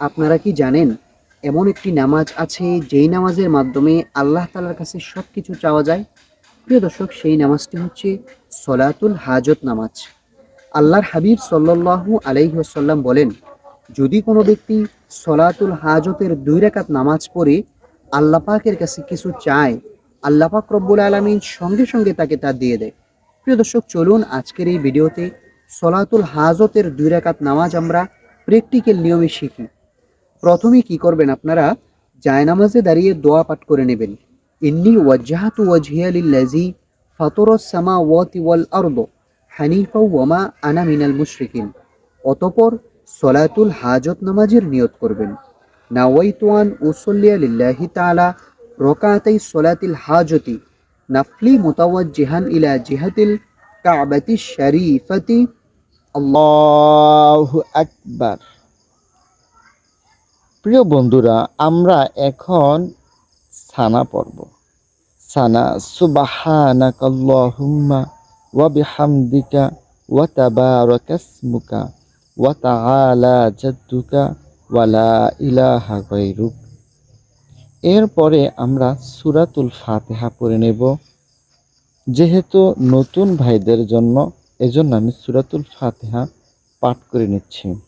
আপনারা কি জানেন, এমন একটি নামাজ আছে যেই নামাজের মাধ্যমে আল্লাহ তালার কাছে সব কিছু চাওয়া যায়? প্রিয় দর্শক, সেই নামাজটি হচ্ছে সলাতুল হাজত নামাজ। আল্লাহর হাবিব সাল্লাল্লাহু আলাইহি ওয়াসাল্লাম বলেন, যদি কোনো ব্যক্তি সলাতুল হাজতের দুই রাকাত নামাজ পড়ে, আল্লাহ পাকের কাছে কিছু চায়, আল্লাহ পাক রব্বুল আলমিন সঙ্গে সঙ্গে তাকে তা দিয়ে দেয়। প্রিয় দর্শক, চলুন আজকের এই ভিডিওতে সলাতুল হাজতের দুই রাকাত নামাজ আমরা প্র্যাকটিক্যাল নিয়মে শিখি। প্রথমে কি করবেন আপনারা? জায়নামাজে দাঁড়িয়ে দোয়া পাঠ করে নেবেন। ইন্নি ওয়াজ্জাহাতু ওয়াজহিয়া লিল্লাযী সামা সামাওয়াতি ওয়াল আরদ হানিফা ওয়ামা আনা মিনাল মুশরিকিন। অতঃপর সলাতুল হাজত নামাজের নিয়ত করবেন। নাওয়াইতু আন উসল্লিয়া লিল্লাহি তাআলা রকাতাই সলাতিল হাজতি নাফলি মুতাওয়াজ্জিহান ইলা জিহাতিল কাবাতি শরীফাতি। আল্লাহু আকবার। প্রিয় বন্ধুরা, আমরা এখন সানা পড়ব। সানা, সুবাহানাকাল্লাহুম্মা ওয়া বিহামদিকা ওয়া তাবারাকাসমুকা ওয়া তাআলা জাদ্দুকা ওয়া লা ইলাহা গায়রুক। এরপরে আমরা সূরাতুল ফাতিহা পড়ে নেব। যেহেতু নতুন ভাইদের জন্য, এজন্য আমি সূরাতুল ফাতিহা পাঠ করে নিচ্ছি।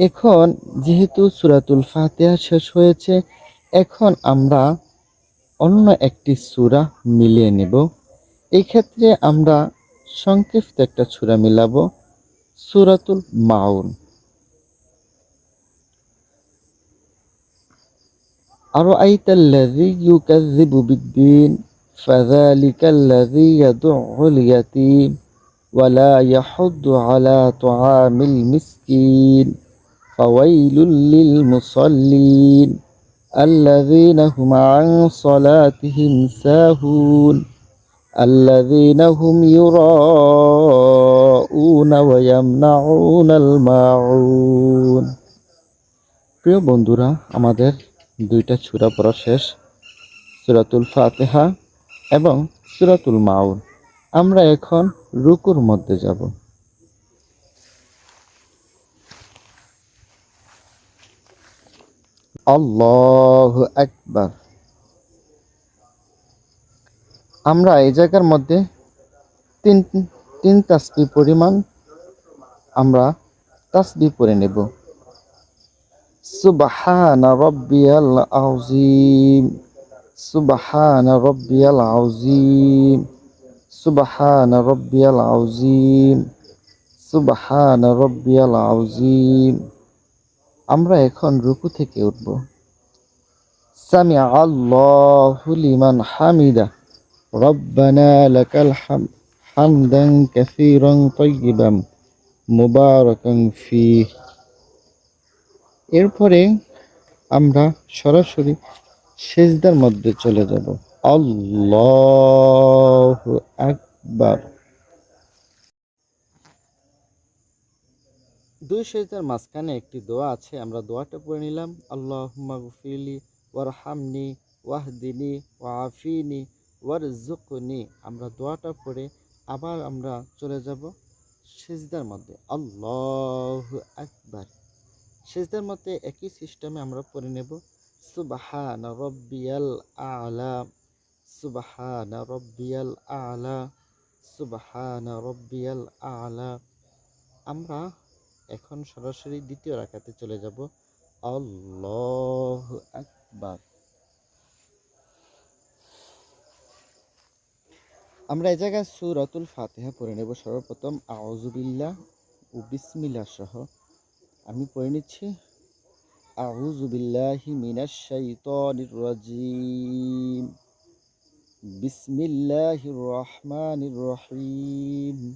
এখন যেহেতু সুরাতুল ফাতিহা শেষ হয়েছে এখন আমরা অন্য একটি সূরা মিলিয়ে নেব এই ক্ষেত্রে আমরা সংক্ষিপ্ত একটা সূরা মিলাবো সূরাতুল মাউন أرأيت الذي يكذب بالدين فذلك الذي يدع اليتيم ولا يحض على طعام المسكين فويل للمصلين الذين هم عن صلاتهم ساهون الذين هم يراءون ويمنعون الماعون প্রিয় বন্ধুরা আমাদের দুইটা সূরা পড়া শেষ সূরাতুল ফাতিহা এবং সূরাতুল মাউন আমরা এখন রুকুর মধ্যে যাব আল্লাহ আকবার। আমরা এই জায়গার মধ্যে তিন তিন তাসবি পরিমাণ আমরা তাসবি পড়ে নেব। সুবহান রব্বিয়াল আযীম, সুবহান রব্বিয়াল আযীম, সুবহান রব্বিয়াল আযীম, সুবহান রব্বিয়াল আযীম। আমরা এখন রুকু থেকে উঠব। সামি আল্লাহু লিমান হামিদা। রব্বানা লাকাল হাম, হামদান কাসীরান তাইয়িবান মুবারাকান ফীহ। এরপরে আমরা সরাসরি সেজদার মধ্যে চলে যাব। আল্লাহ আকবার। দুই সেজদার মাঝখানে একটি দোয়া আছে, আমরা দোয়াটা পড়ে নিলাম আল্লাহ মাগফিরলি ওয়ারহামনি ওয়াহদিনি ওয়াফিনি ওয়ারজুকনি আমরা দোয়াটা পড়ে আবার আমরা চলে যাব সেজদার মধ্যে, আল্লাহ আকবার। সেজদার মধ্যে একই সিস্টেমে আমরা পড়ে নেব, সুবাহান রব্বিয়াল আলা। সুবাহান রব্বিয়াল আলা, সুবাহান রব্বিয়াল আলা। আমরা এখন সরাসরি দ্বিতীয় রাখাতে চলে যাব। আল্লাহ আকবার। আমরা এই জায়গায় সুরাতুল ফাতিহা পড়ে নেব সর্বপ্রথম। আউজুবিল্লাহ ও বিসমিল্লাহ সহ। আমি পড়ে নিচ্ছি। আউযু বিল্লাহি মিনাশ শাইতানির রাজিম। বিসমিল্লাহির রহমানির রহিম।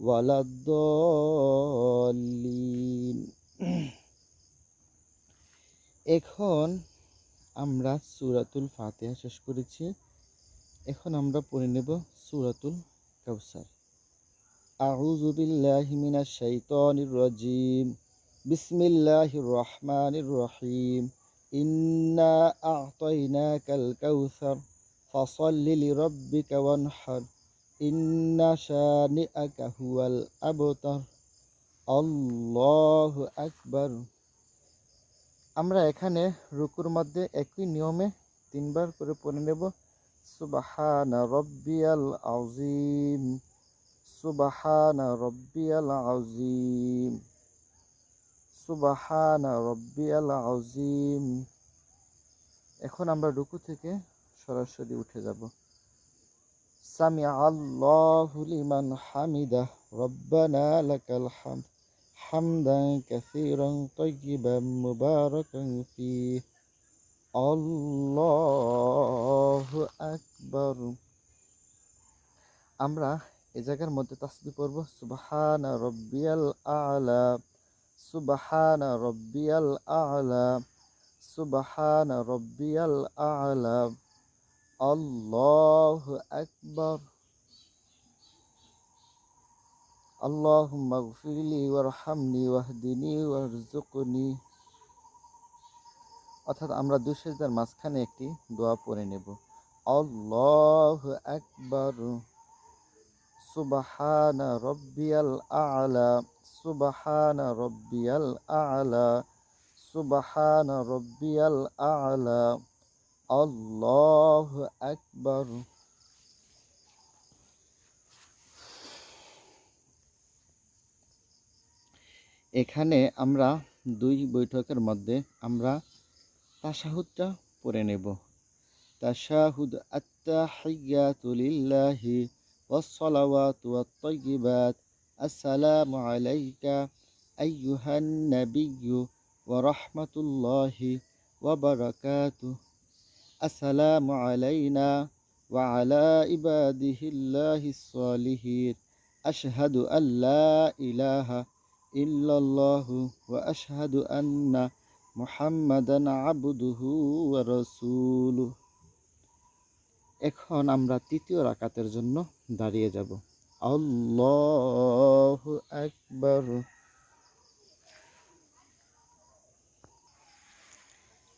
ওয়ালাদ্দলিন এখন আমরা সুরাতুল ফাতেহা শেষ করেছি। এখন আমরা পড়ে নেব সুরাতুল কাউসার। আউযু বিল্লাহি মিনাশ শাইতানির রাজিম। বিসমিল্লাহির রহমানির রহিম। ইন্না আ'তাইনাকাল কাউসার। ফসল্লি লিরাব্বিকা ওয়ানহার। ইন্না হুয়াল আবতার আল্লাহু আকবার আমরা এখানে রুকুর মধ্যে একই নিয়মে তিনবার করে পড়ে নেব। সুবাহানা রব্বিয়াল আযীম। সুবাহানা রব্বিয়াল আযীম। সুবাহানা রব্বিয়াল আযীম। এখন আমরা রুকু থেকে সরাসরি উঠে যাব। সামিয়া আল্লাহ লিমান হামিদা রব্বানা লাকাল হাম হামদান কাসিরান তাইয়িবান মুবারাকান ফি আল্লাহু আকবার আমরা এ জায়গার মধ্যে তাসবি পড়ব, সুবহান রব্বিয়াল আলা, সুবহান রব্বিয়াল আলা, সুবহান রব্বিয়াল আলা। আল্লাহ আকবর আল্লাহ মগফিলি ওয়ারহামনি ওয়াহদিনী ওয়ারজুকনি অর্থাৎ আমরা দুই সেজদার মাঝখানে একটি দোয়া পড়ে নেব। আল্লাহ একবার সুবাহান রব্বিয়াল আলা সুবাহান রব্বিয়াল আলা সুবাহান রব্বিয়াল আলা আল্লাহু আকবার এখানে আমরা দুই বৈঠকের মধ্যে আমরা তাশাহুদটা পড়ে নেব। তাশাহুদ আত্তাহিয়াতু লিল্লাহি ওয়াসসালাওয়াতু ওয়াত-তাইয়্যিবাত আসসালামু আলাইকা আইয়ুহান নাবিয়্যু ওয়া রাহমাতুল্লাহি ওয়া বারাকাতুহু। আসসালামু আলাইনা ওয়া আলা ইবাদিহিল্লাহিস সালিহিন। আশহাদু আল্লা ইলাহা ইল্লাল্লাহু ওয়া আশহাদু আন্না মুহাম্মাদান আবদুহু ওয়া রাসূলুহু এখন আমরা তৃতীয় রাকাতের জন্য দাঁড়িয়ে যাব। আল্লাহু আকবার।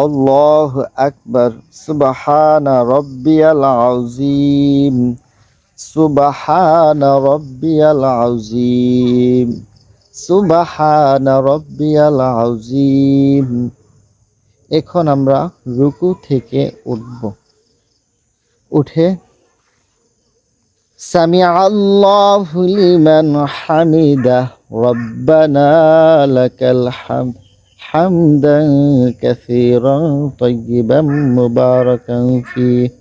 আল্লাহ আকবর। সুবাহানা রব্বিয়াল আউজিম সুবাহানা রব্বিয়াল আউজিম সুবাহানা রব্বিয়াল আউজিম এখন আমরা রুকু থেকে উঠব। উঠে সামি আল্লাহ হুলিমান হামিদা, রব্বানা লাকাল হামদ। حمدا كثيرا طيبا مباركا فيه.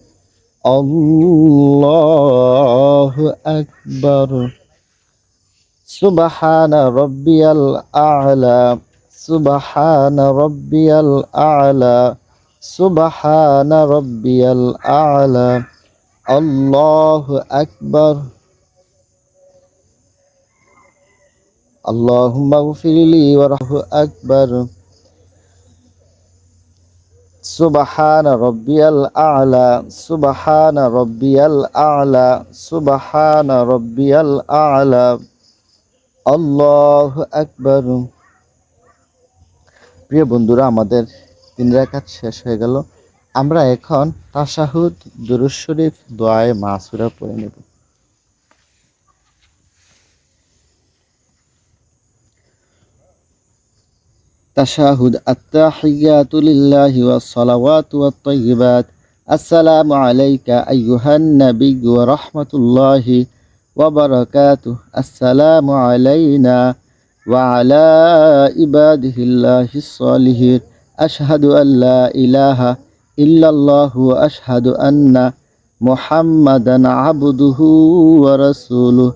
الله أكبر. سبحان ربي الأعلى. سبحان ربي الأعلى. سبحان ربي الأعلى. الله أكبر. اللهم اغفر لي ورحمة أكبر. সুবাহান রব্বিয়াল আলা, সুবাহান রব্বিয়াল আলা, সুবাহান রব্বিয়াল আলা। আল্লাহ একবার প্রিয় বন্ধুরা, আমাদের তিন রাকাত শেষ হয়ে গেল। আমরা এখন তাসাহুদ দুরুজ দোয়ায় মাসুরা পড়ে নেব। تشهد التحيات لله والصلوات والطيبات السلام عليك أيها النبي ورحمة الله وبركاته السلام علينا وعلى عباده الله الصالحين أشهد أن لا إله إلا الله وأشهد أن محمدا عبده ورسوله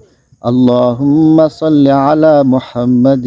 اللهم صل على محمد